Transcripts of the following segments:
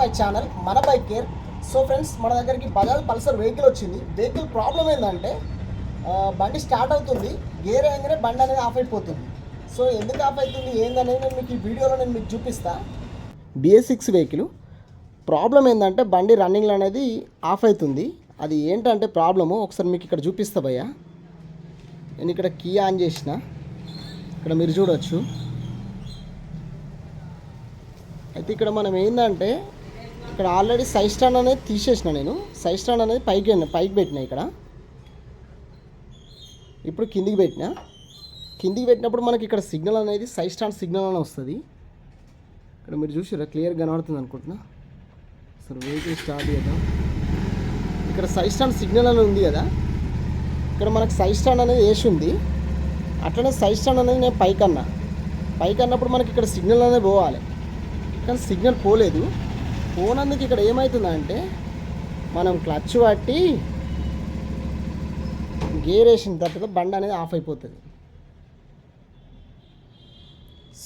My channel మన bike care. So friends మన దగ్గరికి బజాజ్ పల్సర్ వెహికల్ వచ్చింది. వెహికల్ ప్రాబ్లం ఏంటంటే బండి స్టార్ట్ అవుతుంది గేర్ వేయగానే బండి అనేది ఆఫ్ అయిపోతుంది. సో ఎందుకు ఆఫ్ అవుతుంది ఏందనేది నేను మీకు ఈ వీడియోలో నేను మీకు చూపిస్తా. బిఎస్ సిక్స్ వెహికల్ ప్రాబ్లం ఏంటంటే బండి రన్నింగ్లు అనేది ఆఫ్ అవుతుంది అది ఏంటంటే ప్రాబ్లము ఒకసారి మీకు ఇక్కడ చూపిస్తా భయ్యా. నేను ఇక్కడ కీ ఆన్ చేసిన. ఇక్కడ మీరు చూడవచ్చు అయితే ఇక్కడ మనం ఏంటంటే ఇక్కడ ఆల్రెడీ సైజ్ స్టాండ్ అనేది తీసేసిన నేను. సైజ్ స్టాండ్ అనేది పైకి పైకి పెట్టిన ఇక్కడ. ఇప్పుడు కిందికి పెట్టిన. కిందికి పెట్టినప్పుడు మనకి ఇక్కడ సిగ్నల్ అనేది సైజ్ స్టాండ్ సిగ్నల్ అని వస్తుంది. ఇక్కడ మీరు చూసారా క్లియర్ కనబడుతుంది అనుకుంటున్నా. సరే వెహికల్ స్టార్ట్ చేద్దాం. ఇక్కడ సైజ్ స్టాండ్ సిగ్నల్ అని ఉంది కదా. ఇక్కడ మనకు సైజ్ స్టాండ్ అనేది వేసి ఉంది. అట్లనే సైజ్ స్టాండ్ అనేది నేను పైకి అన్నా పైకి అన్నప్పుడు మనకి ఇక్కడ సిగ్నల్ అనేది పోవాలి. కానీ సిగ్నల్ పోలేదు. పోనందుకు ఇక్కడ ఏమవుతుందంటే మనం క్లచ్ పట్టి గేర్ వేసిన తర్వాత బండి అనేది ఆఫ్ అయిపోతుంది.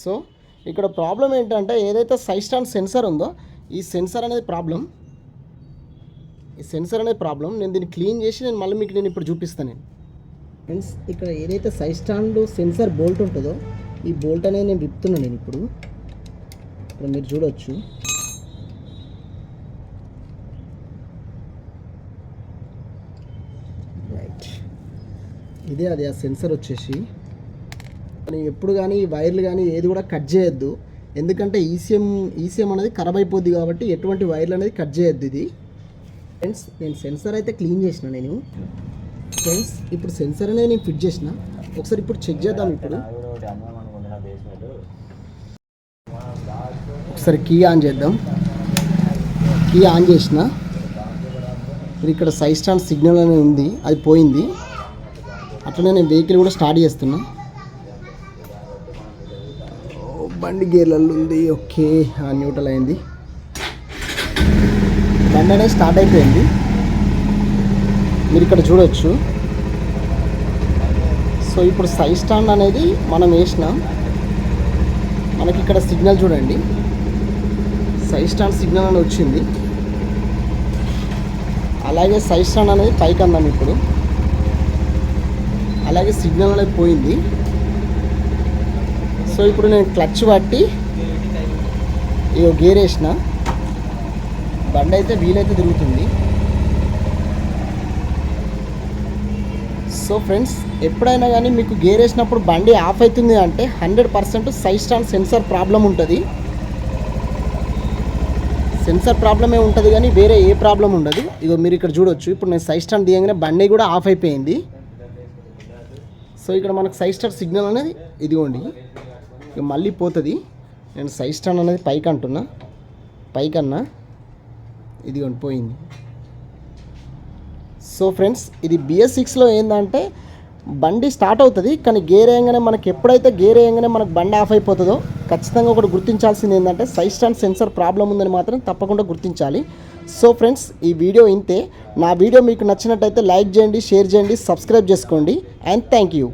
సో ఇక్కడ ప్రాబ్లం ఏంటంటే ఏదైతే సైడ్ స్టాండ్ సెన్సర్ ఉందో ఈ సెన్సర్ అనేది ప్రాబ్లం. ఈ సెన్సర్ అనేది ప్రాబ్లం. నేను దీన్ని క్లీన్ చేసి నేను మళ్ళీ మీకు నేను ఇప్పుడు చూపిస్తాను నేను. ఫ్రెండ్స్ ఇక్కడ ఏదైతే సైడ్ స్టాండ్ సెన్సర్ బోల్ట్ ఉంటుందో ఈ బోల్ట్ అనేది నేను విప్తున్నాను నేను ఇప్పుడు. ఇక్కడ మీరు చూడొచ్చు. ఇదే అది ఆ సెన్సర్ వచ్చేసి. మనం ఎప్పుడు కానీ ఈ వైర్లు కానీ ఏది కూడా కట్ చేయొద్దు. ఎందుకంటే ఈసీఎం ఈసీఎం అనేది ఖరాబ్ అయిపోద్ది కాబట్టి ఎటువంటి వైర్లు అనేది కట్ చేయొద్దు ఇది. ఫ్రెండ్స్ నేను సెన్సర్ అయితే క్లీన్ చేసిన నేను. ఫ్రెండ్స్ ఇప్పుడు సెన్సర్ అనేది నేను ఫిట్ చేసిన. ఒకసారి ఇప్పుడు చెక్ చేద్దాం ఇప్పుడు. ఒకసారి కీ ఆన్ చేద్దాం. కీ ఆన్ చేసిన. ఇక్కడ సైజ్ స్టాండ్ సిగ్నల్ అనేది ఉంది. అది పోయింది. అట్లనే నేను వెహికల్ కూడా స్టార్ట్ చేస్తున్నా. బండి గేర్లలో ఉంది. ఓకే న్యూట్రల్ అయింది. బండి అనేది స్టార్ట్ అయిపోయింది. మీరు ఇక్కడ చూడొచ్చు. సో ఇప్పుడు సైడ్ స్టాండ్ అనేది మనం వేసినాం మనకి ఇక్కడ సిగ్నల్ చూడండి. సైడ్ స్టాండ్ సిగ్నల్ అని వచ్చింది. అలాగే సైడ్ స్టాండ్ అనేది పైకి అందాం ఇప్పుడు. అలాగే సిగ్నల్ అనేది పోయింది. సో ఇప్పుడు నేను క్లచ్ పట్టి ఇగో గేర్ వేసిన. బండి అయితే వీలైతే తిరుగుతుంది. సో ఫ్రెండ్స్ ఎప్పుడైనా కానీ మీకు గేర్ వేసినప్పుడు బండి ఆఫ్ అవుతుంది అంటే hundred percent side stand sensor problem ఉంటుంది. సెన్సర్ ప్రాబ్లమే ఉంటుంది కానీ వేరే ఏ ప్రాబ్లం ఉండదు. ఇగో మీరు ఇక్కడ చూడొచ్చు. ఇప్పుడు నేను సైడ్ స్టాండ్ దిగంగానే బండి కూడా ఆఫ్ అయిపోయింది. సో ఇక్కడ మనకు సైడ్ స్టార్ సిగ్నల్ అనేది ఇదిగోండి. ఇక మళ్ళీ పోతుంది. నేను సైడ్ స్టాండ్ అనేది పైకి అంటున్నా. పైకి అన్నా ఇదిగోండి పోయింది. సో ఫ్రెండ్స్ ఇది బిఎస్ సిక్స్లో ఏంటంటే బండి స్టార్ట్ అవుతుంది కానీ గేర్ వేయంగానే మనకి ఎప్పుడైతే గేర్ వేయంగానే మనకు బండి ఆఫ్ అయిపోతుందో ఖచ్చితంగా ఒకటి గుర్తించాల్సింది ఏంటంటే సైడ్ స్టాండ్ సెన్సర్ ప్రాబ్లం ఉందని మాత్రం తప్పకుండా గుర్తించాలి. సో ఫ్రెండ్స్ ఈ వీడియో ఇంతే. నా వీడియో మీకు నచ్చినట్టయితే లైక్ చేయండి షేర్ చేయండి సబ్స్క్రైబ్ చేసుకోండి అండ్ థ్యాంక్ యూ.